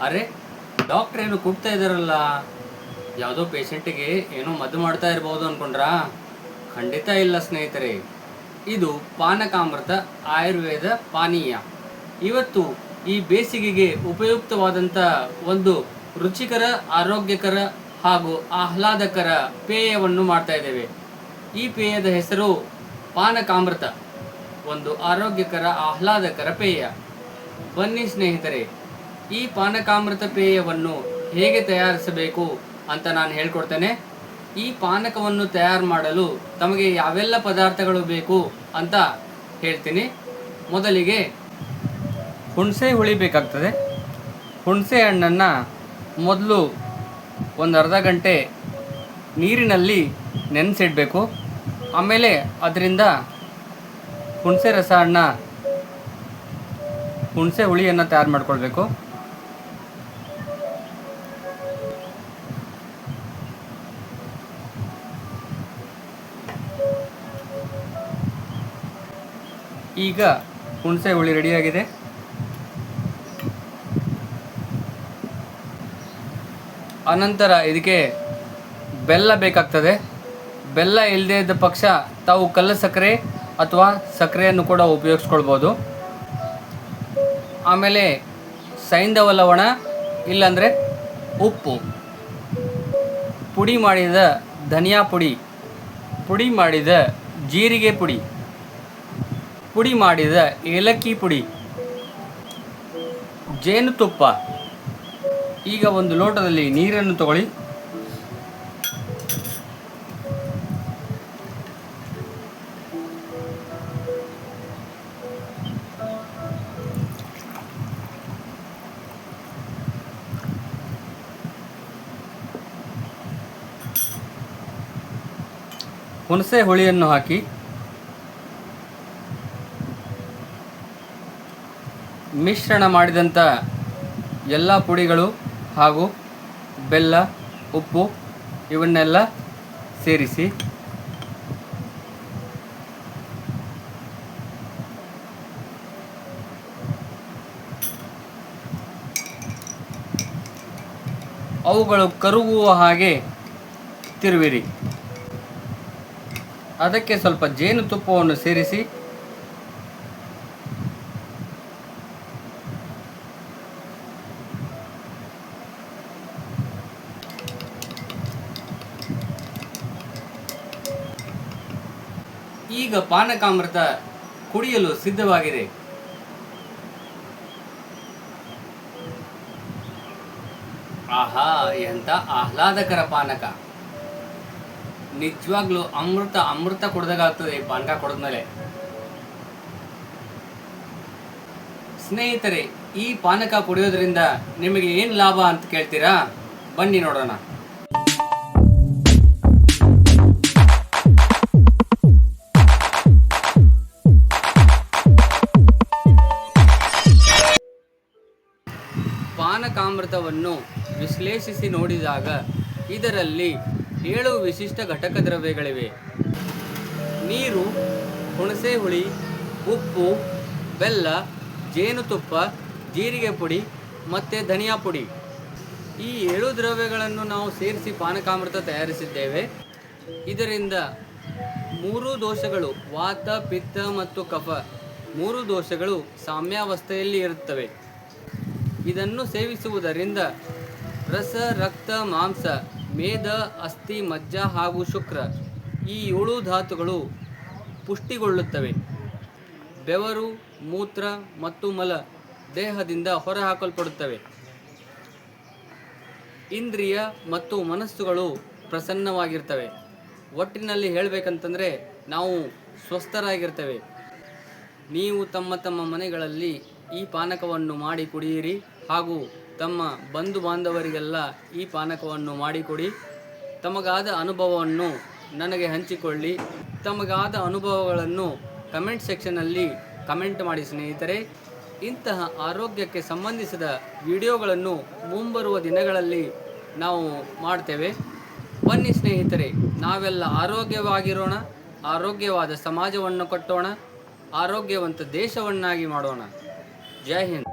ಅರೆ ಡಾಕ್ಟ್ರ್ ಏನು ಕೊಡ್ತಾ ಇದ್ದಾರಲ್ಲ ಯಾವುದೋ ಪೇಷಂಟಿಗೆ ಏನೋ ಮದ್ದು ಮಾಡ್ತಾ ಇರ್ಬೋದು ಅನ್ಕೊಂಡ್ರಾ? ಖಂಡಿತ ಇಲ್ಲ ಸ್ನೇಹಿತರೆ. ಇದು ಪಾನಕಾಮೃತ ಆಯುರ್ವೇದ ಪಾನೀಯ. ಇವತ್ತು ಈ ಬೇಸಿಗೆಗೆ ಉಪಯುಕ್ತವಾದಂಥ ಒಂದು ರುಚಿಕರ, ಆರೋಗ್ಯಕರ ಹಾಗೂ ಆಹ್ಲಾದಕರ ಪೇಯವನ್ನು ಮಾಡ್ತಾ ಇದ್ದೇವೆ. ಈ ಪೇಯದ ಹೆಸರು ಪಾನಕಾಮೃತ. ಒಂದು ಆರೋಗ್ಯಕರ, ಆಹ್ಲಾದಕರ ಪೇಯ. ಬನ್ನಿ ಸ್ನೇಹಿತರೆ ಈ ಪಾನಕಾಮೃತ ಪೇಯವನ್ನು ಹೇಗೆ ತಯಾರಿಸಬೇಕು ಅಂತ ನಾನು ಹೇಳ್ಕೊಡ್ತೇನೆ. ಈ ಪಾನಕವನ್ನು ತಯಾರು ಮಾಡಲು ತಮಗೆ ಯಾವೆಲ್ಲ ಪದಾರ್ಥಗಳು ಬೇಕು ಅಂತ ಹೇಳ್ತೀನಿ. ಮೊದಲಿಗೆ ಹುಣಸೆ ಹುಳಿ ಬೇಕಾಗ್ತದೆ. ಹುಣಸೆ ಹಣ್ಣನ್ನು ಮೊದಲು ಒಂದು ಅರ್ಧ ಗಂಟೆ ನೀರಿನಲ್ಲಿ ನೆನೆಸಿಡಬೇಕು. ಆಮೇಲೆ ಅದರಿಂದ ಹುಣಸೆ ರಸವನ್ನು ಹುಣಸೆ ಹುಳಿಯನ್ನು ತಯಾರು ಮಾಡ್ಕೊಳ್ಬೇಕು. ಈಗ ಹುಣಸೆ ಹುಳಿ ರೆಡಿಯಾಗಿದೆ ಅನಂತರ ಇದಕ್ಕೆ ಬೆಲ್ಲ ಬೇಕಾಗ್ತದೆ. ಬೆಲ್ಲ ಇಲ್ಲದೇ ಇದ್ದ ಪಕ್ಷ ತಾವು ಕಲ್ಲು ಸಕ್ಕರೆ ಅಥವಾ ಸಕ್ಕರೆಯನ್ನು ಕೂಡ ಉಪಯೋಗಿಸ್ಕೊಳ್ಬೋದು. ಆಮೇಲೆ ಸೈಂಧವ ಲವಣ, ಇಲ್ಲಾಂದರೆ ಉಪ್ಪು. ಪುಡಿ ಮಾಡಿದ ಧನಿಯಾ ಪುಡಿ. ಪುಡಿ ಮಾಡಿದ ಜೀರಿಗೆ ಪುಡಿ. ಪುಡಿ ಮಾಡಿದ ಏಲಕ್ಕಿ ಪುಡಿ. ಜೇನುತುಪ್ಪ. ಈಗ ಒಂದು ಲೋಟದಲ್ಲಿ ನೀರನ್ನು ತಗೊಳ್ಳಿ. ಹುಣಸೆ ಹುಳಿಯನ್ನು ಹಾಕಿ. ಮಿಶ್ರಣ ಮಾಡಿದಂಥ ಎಲ್ಲ ಪುಡಿಗಳು ಹಾಗೂ ಬೆಲ್ಲ, ಉಪ್ಪು ಇವನ್ನೆಲ್ಲ ಸೇರಿಸಿ. ಅವುಗಳು ಕರುಗುವ ಹಾಗೆ ತಿರುವಿರಿ. ಅದಕ್ಕೆ ಸ್ವಲ್ಪ ಜೇನುತುಪ್ಪವನ್ನು ಸೇರಿಸಿ ಈಗ ಪಾನಕಾಮೃತ ಕುಡಿಯಲು ಸಿದ್ಧವಾಗಿದೆ. ಆಹಾ ಎಂತ ಆಹ್ಲಾದಕರ ಪಾನಕ. ನಿಜವಾಗ್ಲೂ ಅಮೃತ ಅಮೃತ ಕುಡ್ದಾಗ್ತದೆ ಪಾನಕ ಕುಡಿದ್ಮೇಲೆ. ಸ್ನೇಹಿತರೆ, ಈ ಪಾನಕ ಕುಡಿಯೋದ್ರಿಂದ ನಿಮಗೆ ಏನು ಲಾಭ ಅಂತ ಕೇಳ್ತೀರಾ? ಬನ್ನಿ ನೋಡೋಣ. ಪಾನಕಾಮೃತವನ್ನು ವಿಶ್ಲೇಷಿಸಿ ನೋಡಿದಾಗ ಇದರಲ್ಲಿ ಏಳು ವಿಶಿಷ್ಟ ಘಟಕ ದ್ರವ್ಯಗಳಿವೆ. ನೀರು, ಹುಣಸೆ ಹುಳಿ, ಉಪ್ಪು, ಬೆಲ್ಲ, ಜೇನುತುಪ್ಪ, ಜೀರಿಗೆ ಪುಡಿ ಮತ್ತು ಧನಿಯಾ ಪುಡಿ. ಈ ಏಳು ದ್ರವ್ಯಗಳನ್ನು ನಾವು ಸೇರಿಸಿ ಪಾನಕಾಮೃತ ತಯಾರಿಸಿದ್ದೇವೆ. ಇದರಿಂದ ಮೂರು ದೋಷಗಳು ವಾತ, ಪಿತ್ತ ಮತ್ತು ಕಫ. ಮೂರು ದೋಷಗಳು ಸಾಮ್ಯಾವಸ್ಥೆಯಲ್ಲಿ ಇರುತ್ತವೆ. ಇದನ್ನು ಸೇವಿಸುವುದರಿಂದ ರಸ, ರಕ್ತ, ಮಾಂಸ, ಮೇದ, ಅಸ್ಥಿ, ಮಜ್ಜ ಹಾಗೂ ಶುಕ್ರ ಈ ಏಳು ಧಾತುಗಳು ಪುಷ್ಟಿಗೊಳ್ಳುತ್ತವೆ. ಬೆವರು, ಮೂತ್ರ ಮತ್ತು ಮಲ ದೇಹದಿಂದ ಹೊರಹಾಕಲ್ಪಡುತ್ತವೆ. ಇಂದ್ರಿಯ ಮತ್ತು ಮನಸ್ಸುಗಳು ಪ್ರಸನ್ನವಾಗಿರ್ತವೆ. ಒಟ್ಟಿನಲ್ಲಿ ಹೇಳಬೇಕಂತಂದರೆ ನಾವು ಸ್ವಸ್ಥರಾಗಿರ್ತೇವೆ. ನೀವು ತಮ್ಮ ತಮ್ಮ ಮನೆಗಳಲ್ಲಿ ಈ ಪಾನಕವನ್ನು ಮಾಡಿ ಕುಡಿಯಿರಿ. ಹಾಗೂ ತಮ್ಮ ಬಂಧು ಬಾಂಧವರಿಗೆಲ್ಲ ಈ ಪಾನಕವನ್ನು ಮಾಡಿಕೊಡಿ. ತಮಗಾದ ಅನುಭವವನ್ನು ನನಗೆ ಹಂಚಿಕೊಳ್ಳಿ. ತಮಗಾದ ಅನುಭವಗಳನ್ನು ಕಮೆಂಟ್ ಸೆಕ್ಷನಲ್ಲಿ ಕಮೆಂಟ್ ಮಾಡಿ ಸ್ನೇಹಿತರೆ. ಇಂತಹ ಆರೋಗ್ಯಕ್ಕೆ ಸಂಬಂಧಿಸಿದ ವಿಡಿಯೋಗಳನ್ನು ಮುಂಬರುವ ದಿನಗಳಲ್ಲಿ ನಾವು ಮಾಡ್ತೇವೆ. ಬನ್ನಿ ಸ್ನೇಹಿತರೆ, ನಾವೆಲ್ಲ ಆರೋಗ್ಯವಾಗಿರೋಣ, ಆರೋಗ್ಯವಾದ ಸಮಾಜವನ್ನು ಕಟ್ಟೋಣ, ಆರೋಗ್ಯವಂತ ದೇಶವನ್ನಾಗಿ ಮಾಡೋಣ. ಜೈ ಹಿಂದ್.